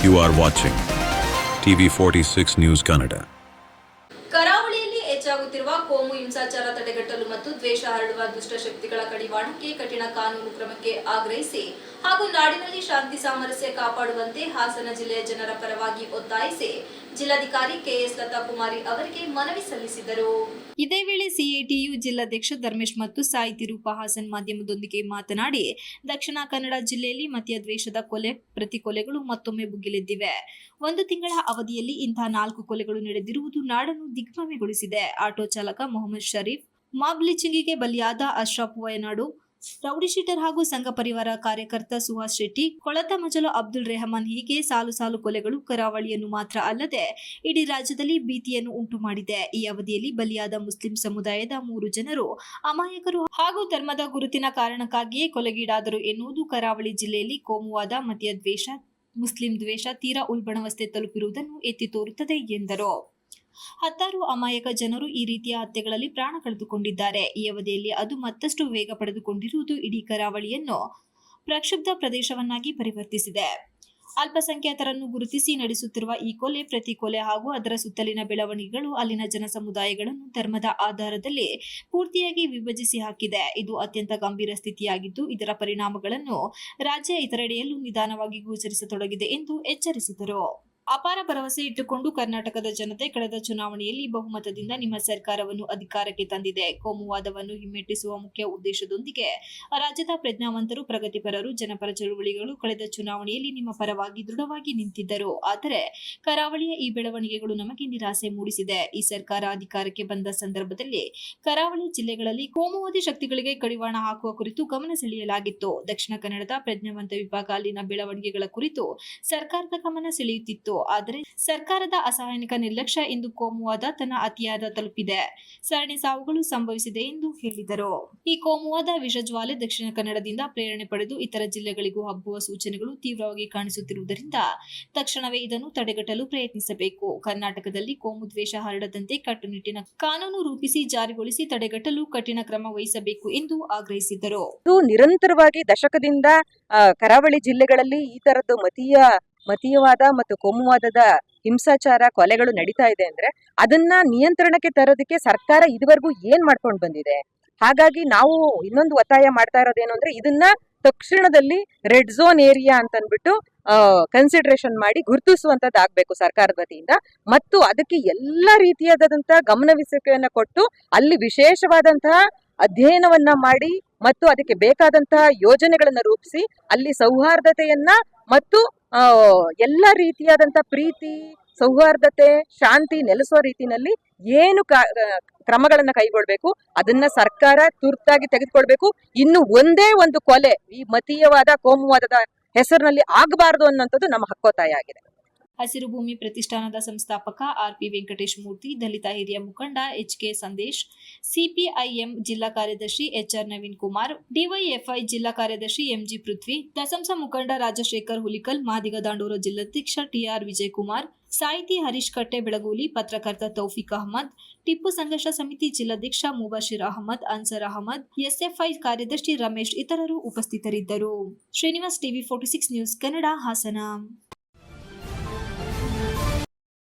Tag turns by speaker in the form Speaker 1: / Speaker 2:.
Speaker 1: You are watching TV 46 News Kannada.
Speaker 2: ಕರಾವಳಿಯಲ್ಲಿ ಹೆಚ್ಚಾಗುತ್ತಿರುವ ಕೋಮು ಹಿಂಸಾಚಾರ ತಡೆಗಟ್ಟಲು ಮತ್ತು ದ್ವೇಷ ಹರಡುವ ದುಷ್ಟಶಕ್ತಿಗಳ ಕಡಿವಾಣಕ್ಕೆ ಕಠಿಣ ಕಾನೂನು ಕ್ರಮಕ್ಕೆ ಆಗ್ರಹಿಸಿ ಹಾಗೂ ನಾಡಿನಲ್ಲಿ ಶಾಂತಿ ಸಾಮರಸ್ಯ ಕಾಪಾಡುವಂತೆ ಹಾಸನ ಜಿಲ್ಲೆಯ ಜನರ ಪರವಾಗಿ ಒತ್ತಾಯಿಸಿ ಜಿಲ್ಲಾಧಿಕಾರಿ ಕೆಎಸ್ ಲತಾ ಕುಮಾರಿ ಅವರಿಗೆ ಮನವಿ ಸಲ್ಲಿಸಿದರು. ಇದೇ ವೇಳೆ ಸಿಐಟಿಯು ಜಿಲ್ಲಾಧ್ಯಕ್ಷ ಧರ್ಮೇಶ್ ಮತ್ತು ಸಾಹಿತಿ ರೂಪಾ ಹಾಸನ್ ಮಾಧ್ಯಮದೊಂದಿಗೆ ಮಾತನಾಡಿ, ದಕ್ಷಿಣ ಕನ್ನಡ ಜಿಲ್ಲೆಯಲ್ಲಿ ಮತೀಯ ದ್ವೇಷದ ಕೊಲೆ, ಪ್ರತಿ ಕೊಲೆಗಳು ಮತ್ತೊಮ್ಮೆ ಭುಗಿಲೆದ್ದಿವೆ. ಒಂದು ತಿಂಗಳ ಅವಧಿಯಲ್ಲಿ ಇಂತಹ ನಾಲ್ಕು ಕೊಲೆಗಳು ನಡೆದಿರುವುದು ನಾಡನ್ನು ದಿಗ್ಭ್ರಮೆಗೊಳಿಸಿದೆ. ಆಟೋ ಚಾಲಕ ಮೊಹಮ್ಮದ್ ಶರೀಫ್ ಮಾಬ್ಲಿಚಿಂಗಿಗೆ ಬಲಿಯಾದ ಅಶ್ರಫ್ ವಯನಾಡು ರೌಡಿ ಶೀಟರ್ ಹಾಗೂ ಸಂಘ ಪರಿವಾರ ಕಾರ್ಯಕರ್ತ ಸುಹಾಸ್ ಶೆಟ್ಟಿ, ಕೊಳತ ಮಜಲು ಅಬ್ದುಲ್ ರೆಹಮಾನ್ ಹೀಗೆ ಸಾಲು ಸಾಲು ಕೊಲೆಗಳು ಕರಾವಳಿಯನ್ನು ಮಾತ್ರ ಅಲ್ಲದೆ ಇಡೀ ರಾಜ್ಯದಲ್ಲಿ ಭೀತಿಯನ್ನು ಉಂಟು ಮಾಡಿದೆ. ಈ ಅವಧಿಯಲ್ಲಿ ಬಲಿಯಾದ ಮುಸ್ಲಿಂ ಸಮುದಾಯದ ಮೂರು ಜನರು ಅಮಾಯಕರು ಹಾಗೂ ಧರ್ಮದ ಗುರುತಿನ ಕಾರಣಕ್ಕಾಗಿಯೇ ಕೊಲೆಗೀಡಾದರು ಎನ್ನುವುದು ಕರಾವಳಿ ಜಿಲ್ಲೆಯಲ್ಲಿ ಕೋಮುವಾದ ಮತೀಯ ದ್ವೇಷ, ಮುಸ್ಲಿಂ ದ್ವೇಷ, ತೀರಾ ಉಲ್ಬಣವಸ್ಥೆ ತಲುಪಿರುವುದನ್ನು ಎತ್ತಿ ತೋರುತ್ತದೆ ಎಂದರು. ಹತ್ತಾರು ಅಮಾಯಕ ಜನರು ಈ ರೀತಿಯ ಹತ್ಯೆಗಳಲ್ಲಿ ಪ್ರಾಣ ಕಳೆದುಕೊಂಡಿದ್ದಾರೆ. ಈ ಅವಧಿಯಲ್ಲಿ ಅದು ಮತ್ತಷ್ಟು ವೇಗ ಪಡೆದುಕೊಂಡಿರುವುದು ಇಡೀ ಕರಾವಳಿಯನ್ನು ಪ್ರಕ್ಷುಬ್ಧ ಪ್ರದೇಶವನ್ನಾಗಿ ಪರಿವರ್ತಿಸಿದೆ. ಅಲ್ಪಸಂಖ್ಯಾತರನ್ನು ಗುರುತಿಸಿ ನಡೆಸುತ್ತಿರುವ ಈ ಕೊಲೆ ಪ್ರತಿ ಕೊಲೆ ಹಾಗೂ ಅದರ ಸುತ್ತಲಿನ ಬೆಳವಣಿಗೆಗಳು ಅಲ್ಲಿನ ಜನಸಮುದಾಯಗಳನ್ನು ಧರ್ಮದ ಆಧಾರದಲ್ಲಿ ಪೂರ್ತಿಯಾಗಿ ವಿಭಜಿಸಿ ಹಾಕಿದೆ. ಇದು ಅತ್ಯಂತ ಗಂಭೀರ ಸ್ಥಿತಿಯಾಗಿದ್ದು, ಇದರ ಪರಿಣಾಮಗಳನ್ನು ರಾಜ್ಯ ಇತರೆಡೆಯಲ್ಲೂ ನಿಧಾನವಾಗಿ ಗೋಚರಿಸತೊಡಗಿದೆ ಎಂದು ಎಚ್ಚರಿಸಿದರು. ಅಪಾರ ಭರವಸೆ ಇಟ್ಟುಕೊಂಡು ಕರ್ನಾಟಕದ ಜನತೆ ಕಳೆದ ಚುನಾವಣೆಯಲ್ಲಿ ಬಹುಮತದಿಂದ ನಿಮ್ಮ ಸರ್ಕಾರವನ್ನು ಅಧಿಕಾರಕ್ಕೆ ತಂದಿದೆ. ಕೋಮುವಾದವನ್ನು ಹಿಮ್ಮೆಟ್ಟಿಸುವ ಮುಖ್ಯ ಉದ್ದೇಶದೊಂದಿಗೆ ರಾಜ್ಯದ ಪ್ರಜ್ಞಾವಂತರು, ಪ್ರಗತಿಪರರು, ಜನಪರ ಚಳುವಳಿಗಳು ಕಳೆದ ಚುನಾವಣೆಯಲ್ಲಿ ನಿಮ್ಮ ಪರವಾಗಿ ದೃಢವಾಗಿ ನಿಂತಿದ್ದರು. ಆದರೆ ಕರಾವಳಿಯ ಈ ಬೆಳವಣಿಗೆಗಳು ನಮಗೆ ನಿರಾಸೆ ಮೂಡಿಸಿದೆ. ಈ ಸರ್ಕಾರ ಅಧಿಕಾರಕ್ಕೆ ಬಂದ ಸಂದರ್ಭದಲ್ಲಿ ಕರಾವಳಿ ಜಿಲ್ಲೆಗಳಲ್ಲಿ ಕೋಮುವಾದಿ ಶಕ್ತಿಗಳಿಗೆ ಕಡಿವಾಣ ಹಾಕುವ ಕುರಿತು ಗಮನ ಸೆಳೆಯಲಾಗಿತ್ತು. ದಕ್ಷಿಣ ಕನ್ನಡದ ಪ್ರಜ್ಞಾವಂತ ವಿಭಾಗ ಅಲ್ಲಿನ ಬೆಳವಣಿಗೆಗಳ ಕುರಿತು ಸರ್ಕಾರದ ಗಮನ ಸೆಳೆಯುತ್ತಿತ್ತು. ಆದರೆ ಸರ್ಕಾರದ ಅಸಹಾಯಕ ನಿರ್ಲಕ್ಷ್ಯ ಎಂದು ಕೋಮುವಾದ ತನ್ನ ಅತಿಯಾದ ತಲುಪಿದೆ. ಸರಣಿ ಸಾವುಗಳು ಸಂಭವಿಸಿದೆ ಎಂದು ಹೇಳಿದರು. ಈ ಕೋಮುವಾದ ವಿಷಜ್ವಾಲೆ ದಕ್ಷಿಣ ಕನ್ನಡದಿಂದ ಪ್ರೇರಣೆ ಪಡೆದು ಇತರ ಜಿಲ್ಲೆಗಳಿಗೂ ಹಬ್ಬುವ ಸೂಚನೆಗಳು ತೀವ್ರವಾಗಿ ಕಾಣಿಸುತ್ತಿರುವುದರಿಂದ ತಕ್ಷಣವೇ ಇದನ್ನು ತಡೆಗಟ್ಟಲು ಪ್ರಯತ್ನಿಸಬೇಕು. ಕರ್ನಾಟಕದಲ್ಲಿ ಕೋಮು ದ್ವೇಷ ಹರಡದಂತೆ ಕಟ್ಟುನಿಟ್ಟಿನ ಕಾನೂನು ರೂಪಿಸಿ ಜಾರಿಗೊಳಿಸಿ ತಡೆಗಟ್ಟಲು ಕಠಿಣ ಕ್ರಮ ವಹಿಸಬೇಕು ಎಂದು ಆಗ್ರಹಿಸಿದರು.
Speaker 3: ನಿರಂತರವಾಗಿ ದಶಕದಿಂದ ಕರಾವಳಿ ಜಿಲ್ಲೆಗಳಲ್ಲಿ ಈ ತರದ ಮತೀಯ ಮತೀಯವಾದ ಮತ್ತು ಕೋಮುವಾದದ ಹಿಂಸಾಚಾರ ಕೊಲೆಗಳು ನಡೀತಾ ಇದೆ ಅಂದ್ರೆ ಅದನ್ನ ನಿಯಂತ್ರಣಕ್ಕೆ ತರೋದಕ್ಕೆ ಸರ್ಕಾರ ಇದುವರೆಗೂ ಏನ್ ಮಾಡ್ಕೊಂಡು ಬಂದಿದೆ? ಹಾಗಾಗಿ ನಾವು ಇನ್ನೊಂದು ಒತ್ತಾಯ ಮಾಡ್ತಾ ಇರೋದೇನು ಅಂದ್ರೆ ಇದನ್ನ ತಕ್ಷಣದಲ್ಲಿ ರೆಡ್ ಝೋನ್ ಏರಿಯಾ ಅಂತ ಅಂದ್ಬಿಟ್ಟು ಕನ್ಸಿಡರೇಷನ್ ಮಾಡಿ ಗುರುತಿಸುವಂತದ್ದು ಆಗ್ಬೇಕು ಸರ್ಕಾರದ ವತಿಯಿಂದ. ಮತ್ತು ಅದಕ್ಕೆ ಎಲ್ಲ ರೀತಿಯಾದಂತಹ ಗಮನವಿಸಿಕೆಯನ್ನ ಕೊಟ್ಟು ಅಲ್ಲಿ ವಿಶೇಷವಾದಂತಹ ಅಧ್ಯಯನವನ್ನ ಮಾಡಿ ಮತ್ತು ಅದಕ್ಕೆ ಬೇಕಾದಂತಹ ಯೋಜನೆಗಳನ್ನ ರೂಪಿಸಿ ಅಲ್ಲಿ ಸೌಹಾರ್ದತೆಯನ್ನ ಮತ್ತು ಎಲ್ಲ ರೀತಿಯಾದಂತಹ ಪ್ರೀತಿ, ಸೌಹಾರ್ದತೆ, ಶಾಂತಿ ನೆಲೆಸುವ ರೀತಿನಲ್ಲಿ ಏನು ಕ್ರಮಗಳನ್ನ ಕೈಗೊಳ್ಬೇಕು, ಅದನ್ನ ಸರ್ಕಾರ ತುರ್ತಾಗಿ ತೆಗೆದುಕೊಳ್ಬೇಕು. ಇನ್ನು ಒಂದೇ ಒಂದು ಕೊಲೆ, ಈ ಮತೀಯವಾದ, ಕೋಮುವಾದದ ಹೆಸರಿನಲ್ಲಿ ಆಗಬಾರದು ಅನ್ನೋಂಥದ್ದು ನಮ್ಮ ಹಕ್ಕೊತ್ತಾಯ ಆಗಿದೆ.
Speaker 2: ಹಸಿರು ಭೂಮಿ ಪ್ರತಿಷ್ಠಾನದ ಸಂಸ್ಥಾಪಕ ಆರ್ಪಿ ವೆಂಕಟೇಶ್ ಮೂರ್ತಿ, ದಲಿತ ಹಿರಿಯ ಮುಖಂಡ ಎಚ್ ಕೆ ಸಂದೇಶ್, ಸಿಪಿಐಎಂ ಜಿಲ್ಲಾ ಕಾರ್ಯದರ್ಶಿ ಎಚ್ಆರ್ ನವೀನ್ ಕುಮಾರ್ ಡಿವೈಎಫ್ಐ ಜಿಲ್ಲಾ ಕಾರ್ಯದರ್ಶಿ ಎಂಜಿ ಪೃಥ್ವಿ, ದಸಂಸ ಮುಖಂಡ ರಾಜಶೇಖರ್ ಹುಲಿಕಲ್, ಮಾದಿಗ ದಾಂಡೂರ ಜಿಲ್ಲಾಧ್ಯಕ್ಷ ಟಿಆರ್ ವಿಜಯಕುಮಾರ್, ಸಾಹಿತಿ ಹರೀಶ್ ಕಟ್ಟೆ ಬೆಳಗೂಲಿ, ಪತ್ರಕರ್ತ ತೌಫಿಕ್ ಅಹಮದ್, ಟಿಪ್ಪು ಸಂಘರ್ಷ ಸಮಿತಿ ಜಿಲ್ಲಾಧ್ಯಕ್ಷ ಮುಬಾಶಿರ್ ಅಹಮದ್, ಅನ್ಸರ್ ಅಹಮದ್ ಎಸ್ಎಫ್ಐ ಕಾರ್ಯದರ್ಶಿ ರಮೇಶ್ ಇತರರು ಉಪಸ್ಥಿತರಿದ್ದರು. Srinivas TV forty six news Kannada Hassan.